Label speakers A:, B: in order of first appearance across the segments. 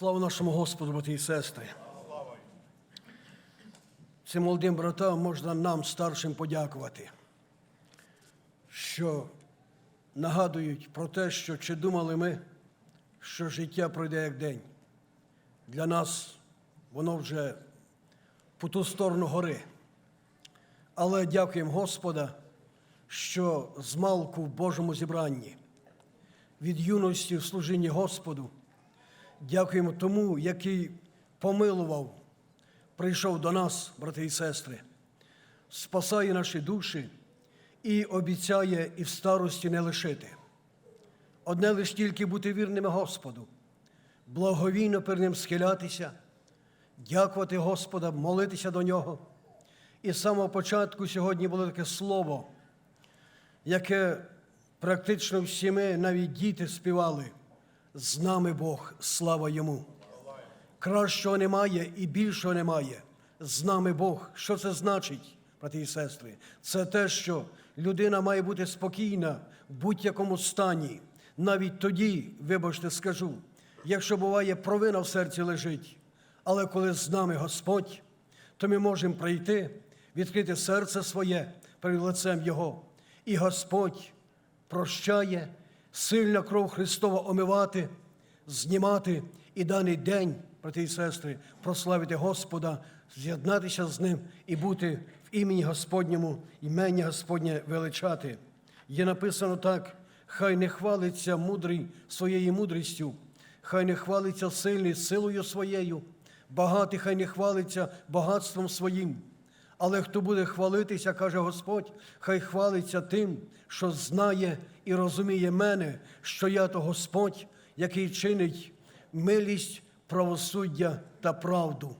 A: Слава нашому Господу, брати і сестри. Цим молодим братам можна нам, старшим, подякувати, що нагадують про те, що чи думали ми, що життя пройде як день. Для нас воно вже по ту сторону гори. Але дякуємо Господа, що з малку в Божому зібранні, від юності в служінні Господу. Дякуємо тому, який помилував, прийшов до нас, брати і сестри, спасає наші душі і обіцяє і в старості не лишити. Одне лиш тільки бути вірними Господу, благовійно перед Ним схилятися, дякувати Господа, молитися до Нього. І з самого початку сьогодні було таке слово, яке практично всі ми, навіть діти, співали. З нами Бог, слава йому. Кращого немає і більшого немає. З нами Бог. Що це значить, брати і сестри? Це те, що людина має бути спокійна в будь-якому стані. Навіть тоді, вибачте, скажу, якщо буває провина в серці лежить, але коли з нами Господь, то ми можемо прийти, відкрити серце своє перед лицем Його. І Господь прощає, сильна кров Христова омивати, знімати і даний день, брати і сестри, прославити Господа, з'єднатися з Ним і бути в імені Господньому, імення Господнє величати. Є написано так: хай не хвалиться мудрий своєю мудрістю, хай не хвалиться сильний силою своєю, багатий хай не хвалиться багатством своїм. Але хто буде хвалитися, каже Господь, хай хвалиться тим, що знає і розуміє мене, що я то Господь, який чинить милість, правосуддя та правду.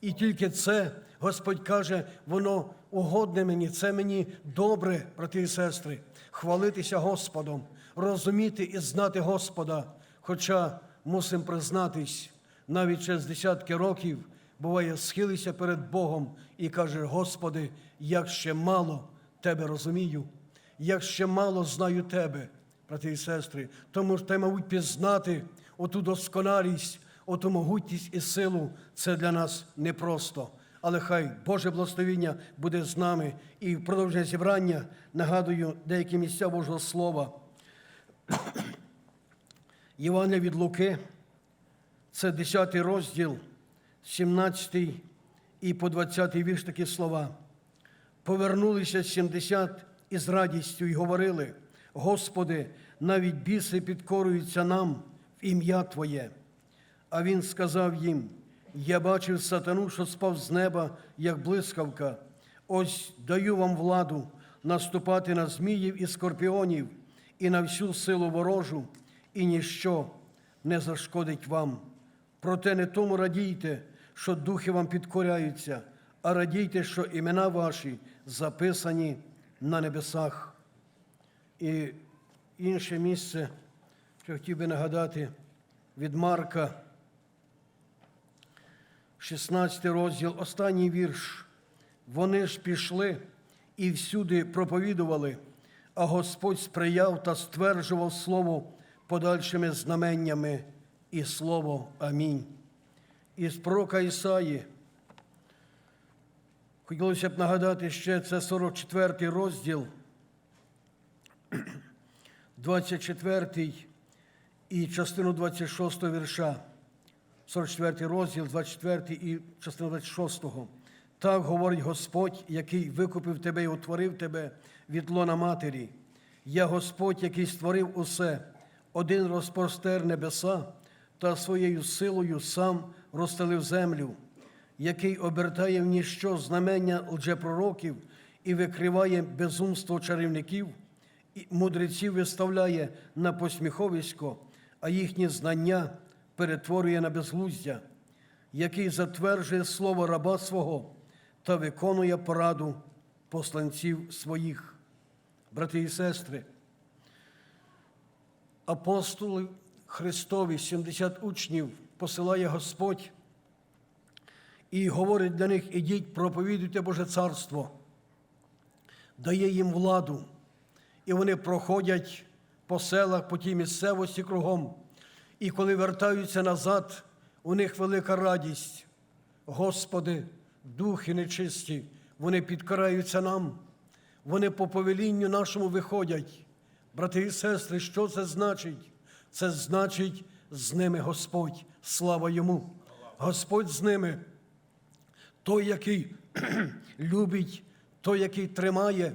A: І тільки це Господь каже, воно угодне мені, це мені добре, брати і сестри, хвалитися Господом, розуміти і знати Господа. Хоча мусимо признатись, навіть через десятки років буває, схилися перед Богом і каже: Господи, як ще мало Тебе розумію, як ще мало знаю Тебе, брати і сестри, тому що ти, мабуть, пізнати оту досконалість, оту могутність і силу це для нас непросто. Але хай Боже благословіння буде з нами і в продовження зібрання нагадую деякі місця Божого Слова. Євангелія від Луки, це 10 розділ, 17 і по 20 вірш такі слова. Повернулися 70 із радістю і говорили: Господи, навіть біси підкорюються нам в ім'я Твоє. А він сказав їм: Я бачив сатану, що спав з неба, як блискавка. Ось даю вам владу наступати на зміїв і скорпіонів, і на всю силу ворожу, і ніщо не зашкодить вам. Проте не тому радійте, що духи вам підкоряються, а радійте, що імена ваші записані на небесах. І інше місце, що хотів би нагадати від Марка, 16 розділ, останній вірш. Вони ж пішли і всюди проповідували, а Господь сприяв та стверджував слово подальшими знаменнями і слово Амінь. Із пророка Ісаї. Хотілося б нагадати ще це 44 розділ, 24 і частину 26 вірша. 44 розділ, 24 і частина 26. Так говорить Господь, який викупив тебе і утворив тебе від лона матері. Я Господь, який створив усе, один розпростер небеса та своєю силою сам розстелив землю, який обертає в ніщо знамення лжепророків і викриває безумство чарівників, і мудреців виставляє на посміховисько, а їхні знання перетворює на безглуздя, який затверджує слово раба свого та виконує пораду посланців своїх, брати і сестри. Апостоли Христові, 70 учнів посилає Господь і говорить для них: ідіть, проповідуйте Боже Царство, дає їм владу, і вони проходять по селах, по тій місцевості кругом. І коли вертаються назад, у них велика радість. Господи, духи нечисті, вони підкараються нам, вони по повелінню нашому виходять. Брати і сестри, що це значить? Це значить з ними Господь, слава йому. Господь з ними той, який любить, той, який тримає,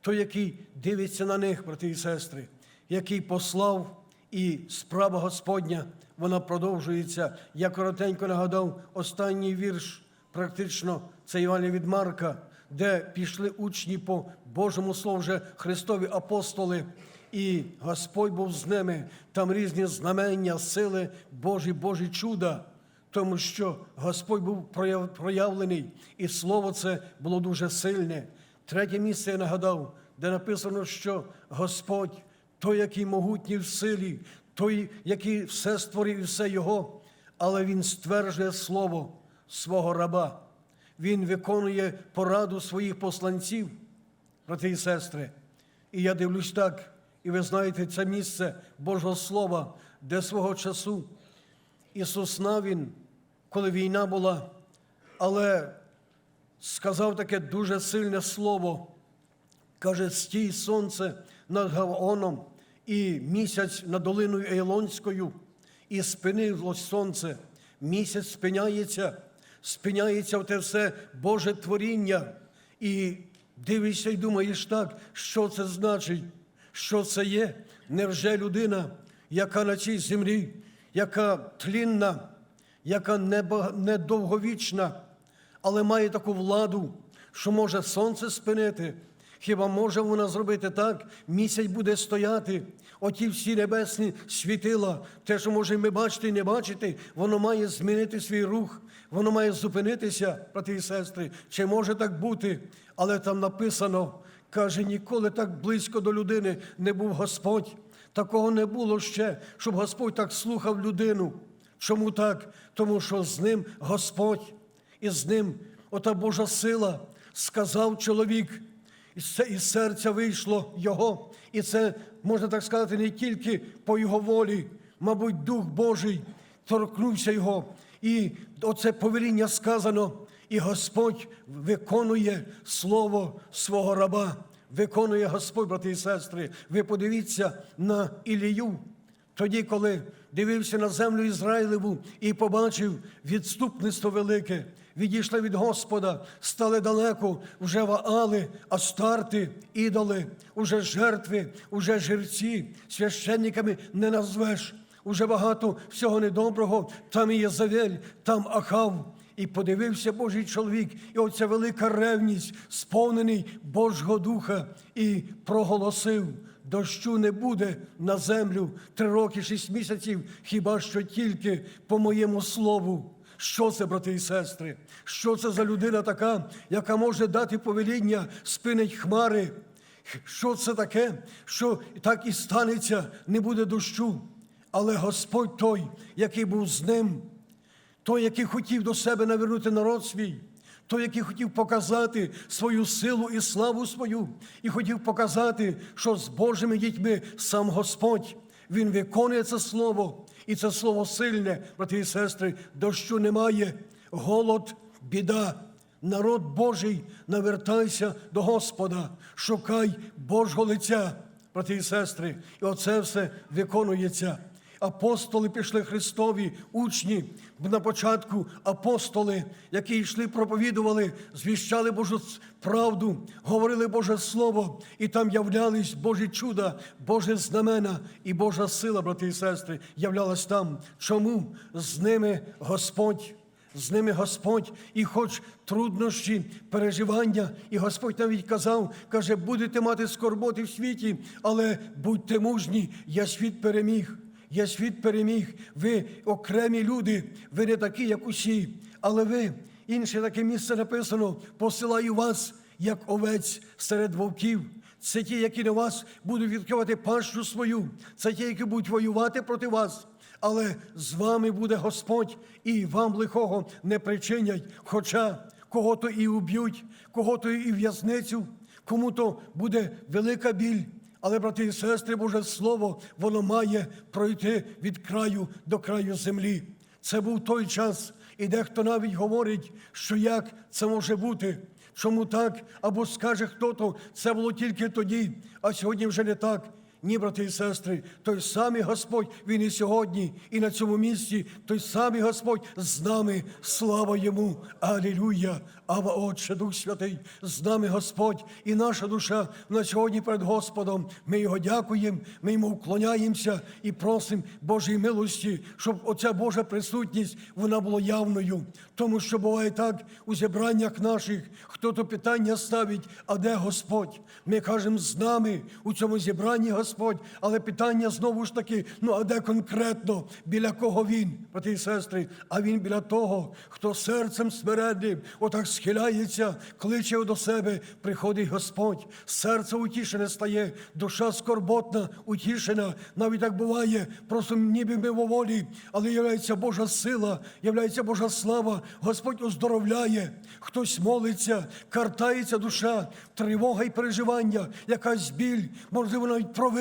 A: той, який дивиться на них, брати і сестри, який послав, і справа Господня, вона продовжується. Я коротенько нагадав останній вірш, практично це Івана від Марка, де пішли учні по Божому Слову вже Христові апостоли. І Господь був з ними, там різні знамення, сили, Божі, Божі чуда тому що Господь був проявлений, і слово це було дуже сильне. Третє місце я нагадав, де написано, що Господь, той, який могутній в силі, той, який все створив і все Його, але Він стверджує слово свого раба. Він виконує пораду своїх посланців, брати і сестри. І я дивлюсь так, і ви знаєте, це місце Божого Слова, де свого часу Ісус Навін, коли війна була, але сказав таке дуже сильне слово. Каже, стій сонце над Гаваоном і місяць над долиною Ейлонською, і спинилось сонце. Місяць спиняється, спиняється в те все Боже творіння. І дивишся і думаєш так, що це значить, що це є. Невже людина, яка на цій землі, яка тлінна, яка недовговічна, але має таку владу, що може сонце спинити. Хіба може вона зробити так? Місяць буде стояти, оті всі небесні світила, те, що може ми бачити і не бачити, воно має змінити свій рух, воно має зупинитися, брати і сестри. Чи може так бути? Але там написано, каже, ніколи так близько до людини не був Господь. Такого не було ще, щоб Господь так слухав людину. Чому так? Тому що з ним Господь, і з ним ота Божа сила сказав чоловік, і це із серця вийшло Його. І це, можна так сказати, не тільки по Його волі, мабуть, Дух Божий торкнувся Його. І оце повеління сказано, і Господь виконує слово свого раба. Виконує Господь, брати і сестри. Ви подивіться на Ілію. Тоді, коли дивився на землю Ізраїлеву і побачив відступництво велике, відійшли від Господа, стали далеко, вже ваали, астарти, ідоли, уже жертви, уже жерці, священниками не назвеш. Уже багато всього недоброго, там і Єзавель, там Ахав. І подивився Божий чоловік, і оця велика ревність, сповнений Божого Духа, і проголосив: дощу не буде на землю три роки, шість місяців, хіба що тільки по моєму слову. Що це, брати і сестри? Що це за людина така, яка може дати повеління, спинить хмари? Що це таке? Що так і станеться, не буде дощу. Але Господь той, який був з ним, той, який хотів до себе навернути народ свій, той, який хотів показати свою силу і славу свою, і хотів показати, що з Божими дітьми сам Господь, Він виконує це слово, і це слово сильне, брати і сестри, дощу немає, голод, біда. Народ Божий, навертайся до Господа, шукай Божого лиця, брати і сестри, і оце все виконується. Апостоли пішли Христові, учні на початку апостоли, які йшли, проповідували, звіщали Божу правду, говорили Боже Слово, і там являлись Божі чуда, Боже знамена і Божа сила, брати і сестри, являлась там. Чому з ними Господь? З ними Господь, і хоч труднощі, переживання, і Господь навіть казав, каже, будете мати скорботи в світі, але будьте мужні, я світ переміг. Я світ переміг. Ви окремі люди, ви не такі, як усі, але ви, інше таке місце написано, посилаю вас, як овець серед вовків. Це ті, які на вас будуть відкривати пащу свою, це ті, які будуть воювати проти вас. Але з вами буде Господь, і вам лихого не причинять, хоча кого-то і уб'ють, кого-то і в'язницю, кому-то буде велика біль. Але, брати і сестри, Боже Слово, воно має пройти від краю до краю землі. Це був той час, і дехто навіть говорить, що як це може бути. Чому так? Або скаже хто-то, це було тільки тоді, а сьогодні вже не так. Ні, брати і сестри, той самий Господь, Він і сьогодні, і на цьому місці, той самий Господь з нами, слава йому, Алілуя, Ава Отче, Дух Святий, з нами Господь і наша душа на сьогодні перед Господом. Ми його дякуємо, ми йому вклоняємося і просимо Божої милості, щоб оця Божа присутність вона була явною. Тому що буває так у зібраннях наших, хто то питання ставить, а де Господь? Ми кажемо з нами у цьому зібранні Господь, але питання знову ж таки: ну а де конкретно, біля кого він, брати і сестри? А він біля того, хто серцем смиренним, отак схиляється, кличе до себе, приходить Господь. Серце утішене стає, душа скорботна, утішена. Навіть так буває, просто ніби мимоволі, але являється Божа сила, являється Божа слава. Господь оздоровляє, хтось молиться, картається душа, тривога і переживання, якась біль, можливо, навіть провина,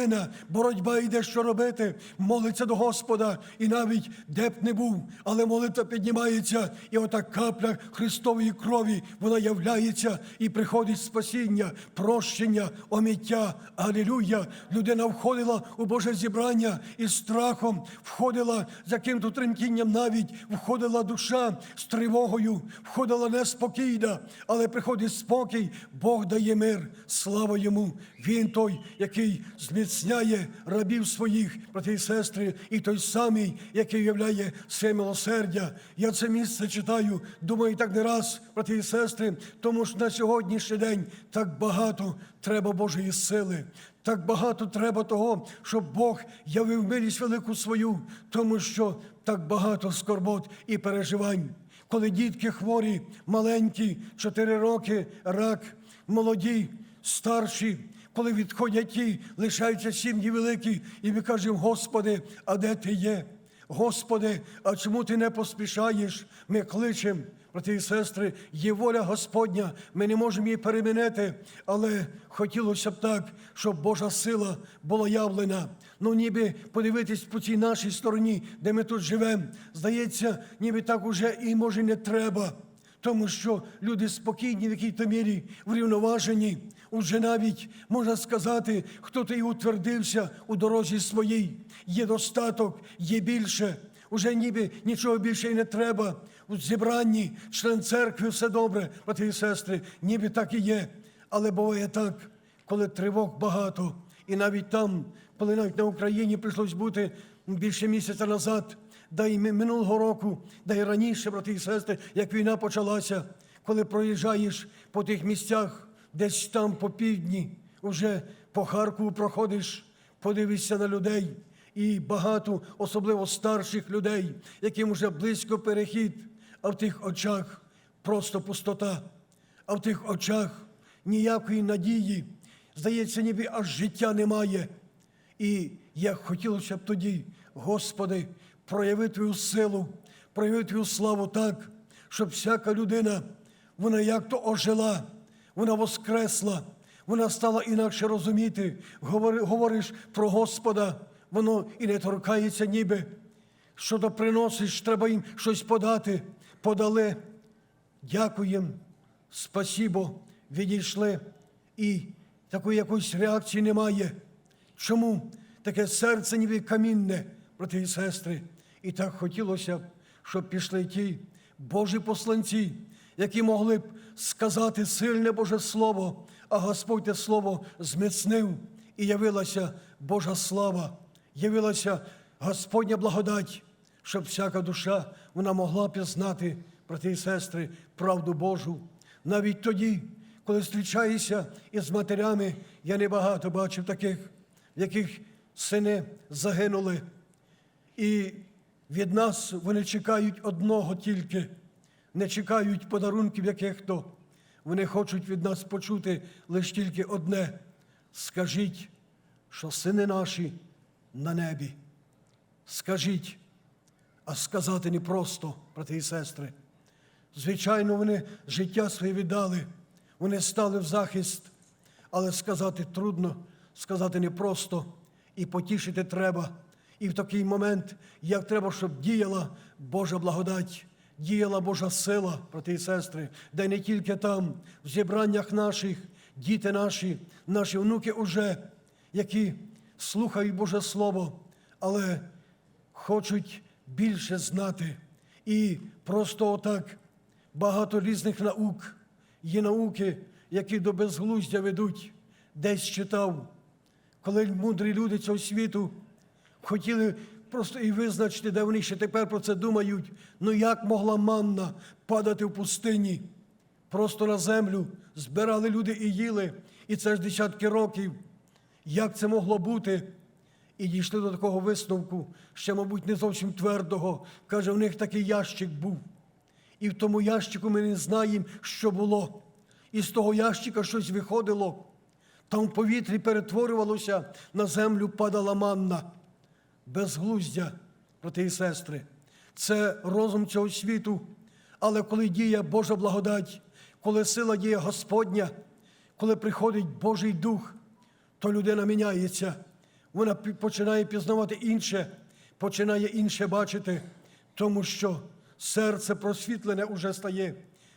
A: боротьба йде, що робити, молиться до Господа, і навіть де б не був, але молитва піднімається, і ота капля Христової крові, вона являється і приходить спасіння, прощення, омиття. Алілюя! Людина входила у Боже зібрання із страхом, входила з яким-то тремтінням навіть, входила душа з тривогою, входила неспокійна, але приходить спокій, Бог дає мир, слава йому. Він той, який зміцняє рабів своїх, брати і сестри, і той самий, який являє все милосердя. Я це місце читаю, думаю, так не раз, брати і сестри, тому що на сьогоднішній день так багато треба Божої сили. Так багато треба того, щоб Бог явив милість велику свою, тому що так багато скорбот і переживань. Коли дітки хворі, маленькі, 4 роки, рак, молоді, старші, коли відходять ті, лишаються сім'ї великі, і ми кажемо, Господи, а де ти є? Господи, а чому ти не поспішаєш? Ми кличемо. Брати і сестри, є воля Господня, ми не можемо її перемінити, але хотілося б так, щоб Божа сила була явлена. Ну, ніби подивитись по цій нашій стороні, де ми тут живемо. Здається, ніби так уже і може не треба. Тому що люди спокійні в якій-то мірі врівноважені. Уже навіть можна сказати, хто то і утвердився у дорозі своїй. Є достаток, є більше. Уже ніби нічого більше і не треба. У зібранні член церкви все добре, брати і сестри, ніби так і є. Але буває так, коли тривог багато, і навіть там, коли навіть на Україні прийшлось бути більше місяця назад, да й ми- минулого року, да й раніше, брати і сестри, як війна почалася, коли проїжджаєш по тих місцях, десь там по півдні, уже по Харкову проходиш, подивишся на людей. І багато, особливо старших людей, яким вже близько перехід, а в тих очах просто пустота, а в тих очах ніякої надії. Здається, ніби аж життя немає. І як хотілося б тоді, Господи, прояви Твою силу, прояви Твою славу так, щоб всяка людина, вона як то ожила, вона воскресла, вона стала інакше розуміти. Говориш про Господа, воно і не торкається ніби. Що то приносиш, треба їм щось подати. Подали. Дякуємо, спасібо, відійшли. І такої якоїсь реакції немає. Чому таке серце ніби камінне, брати і сестри? І так хотілося щоб пішли ті Божі посланці, які могли б сказати сильне Боже Слово, а Господь те Слово зміцнив і явилася Божа слава, явилася Господня благодать, щоб всяка душа вона могла пізнати, брати і сестри, правду Божу. Навіть тоді, коли зустрічаюся із матерями, я небагато бачив таких, в яких сини загинули. І від нас вони чекають одного тільки, не чекають подарунків яких-то. Вони хочуть від нас почути лише тільки одне. Скажіть, що сини наші на небі. Скажіть, а сказати непросто, брати і сестри. Звичайно, вони життя своє віддали, вони стали в захист, але сказати трудно, сказати непросто, і потішити треба, І в такий момент, як треба, щоб діяла Божа благодать, діяла Божа сила, брати і сестри, де не тільки там, в зібраннях наших, діти наші, наші внуки уже, які слухають Боже Слово, але хочуть більше знати. І просто отак багато різних наук. Є науки, які до безглуздя ведуть, десь читав, коли мудрі люди цього світу хотіли просто і визначити, де вони ще тепер про це думають. Ну як могла манна падати в пустині? Просто на землю збирали люди і їли, і це ж десятки років. Як це могло бути? І дійшли до такого висновку, ще, мабуть, не зовсім твердого. Каже, в них такий ящик був. І в тому ящику ми не знаємо, що було. І з того ящика щось виходило. Там в повітрі перетворювалося, на землю падала манна. Безглуздя, брати і сестри. Це розум цього світу. Але коли діє Божа благодать, коли сила діє Господня, коли приходить Божий Дух, то людина міняється. Вона починає пізнавати інше, починає інше бачити, тому що серце просвітлене уже стає,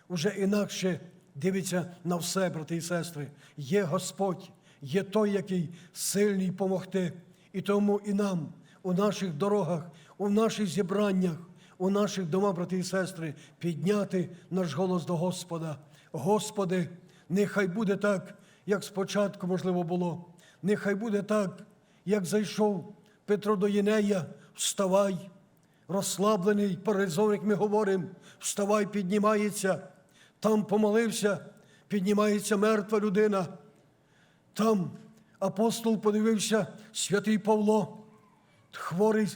A: уже інакше дивиться на все, брати і сестри. Є Господь, є той, який сильний помогти. І тому і нам у наших дорогах, у наших зібраннях, у наших домах, брати і сестри, підняти наш голос до Господа. Господи, нехай буде так, як спочатку, можливо, було. Нехай буде так, як зайшов Петро до Єнея, вставай, розслаблений, паралізований, як ми говоримо, вставай, піднімається. Там помолився, піднімається мертва людина. Там апостол подивився, святий Павло, хворий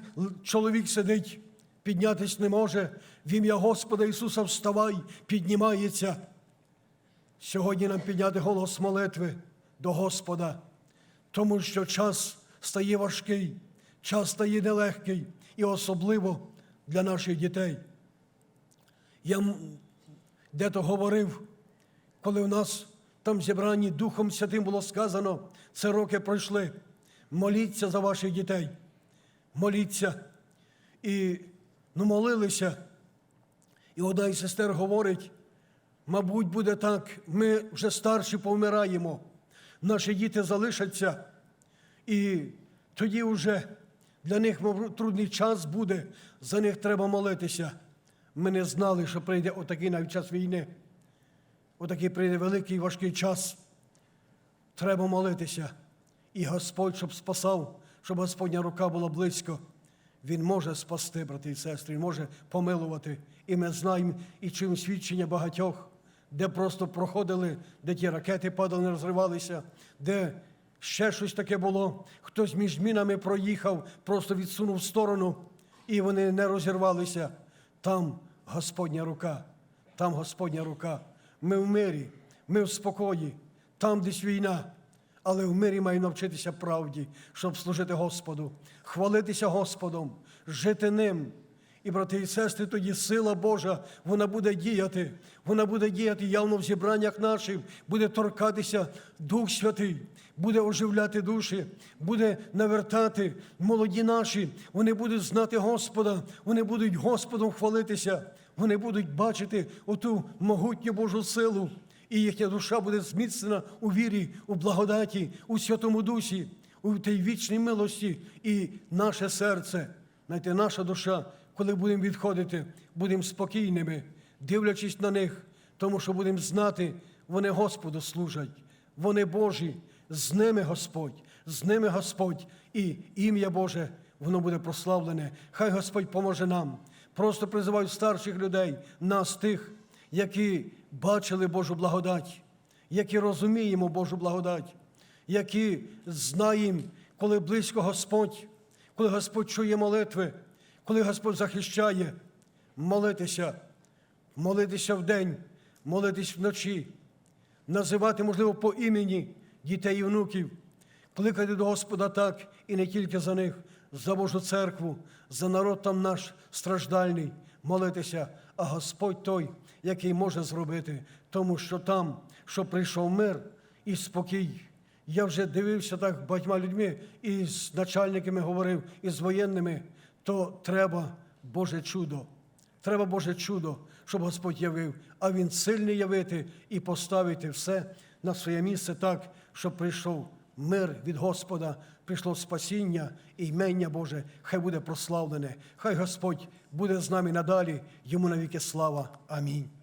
A: чоловік сидить, піднятись не може. В ім'я Господа Ісуса вставай, піднімається. Сьогодні нам підняти голос молитви до Господа, тому що час стає важкий, час стає нелегкий і особливо для наших дітей. Я де-то говорив, коли в нас там зібрані Духом Святим було сказано, це роки пройшли. Моліться за ваших дітей. Моліться. І ну, молилися. І одна із сестер говорить, мабуть, буде так, ми вже старші повмираємо, наші діти залишаться, і тоді вже для них трудний час буде, за них треба молитися. Ми не знали, що прийде отакий навіть час війни. Отакий прийде великий важкий час. Треба молитися. І Господь, щоб спасав, щоб Господня рука була близько. Він може спасти, брати і сестри, Він може помилувати. І ми знаємо і чуємо свідчення багатьох, де просто проходили, де ті ракети падали, не розривалися, де ще щось таке було. Хтось між мінами проїхав, просто відсунув в сторону, і вони не розірвалися. Там Господня рука, там Господня рука. Ми в мирі, ми в спокої, там десь війна. Але в мирі маємо навчитися правді, щоб служити Господу, хвалитися Господом, жити ним. І, брати і сестри, тоді сила Божа, вона буде діяти, вона буде діяти явно в зібраннях наших, буде торкатися Дух Святий, буде оживляти душі, буде навертати молоді наші, вони будуть знати Господа, вони будуть Господом хвалитися, вони будуть бачити оту могутню Божу силу. І їхня душа буде зміцнена у вірі, у благодаті, у Святому Дусі, у тій вічній милості, і наше серце, знаєте, наша душа, коли будемо відходити, будемо спокійними, дивлячись на них, тому що будемо знати, вони Господу служать, вони Божі, з ними Господь, з ними Господь, і ім'я Боже, воно буде прославлене. Хай Господь поможе нам. Просто призиваю старших людей, нас тих, які бачили Божу благодать, які розуміємо Божу благодать, які знаємо, коли близько Господь, коли Господь чує молитви, коли Господь захищає, молитися, молитися вдень, молитись вночі, називати, можливо, по імені дітей і внуків, кликати до Господа так і не тільки за них, за Божу церкву, за народ там наш страждальний, молитися, а Господь той, який може зробити, тому що там, що прийшов мир і спокій, Я вже дивився так багатьма людьми, і з начальниками говорив, і з воєнними, то треба Боже чудо. Треба Боже чудо, щоб Господь явив, а Він сильний явити і поставити все на своє місце так, щоб прийшов мир від Господа, прийшло спасіння і ймення Боже, хай буде прославлене. Хай Господь буде з нами надалі, йому навіки слава. Амінь.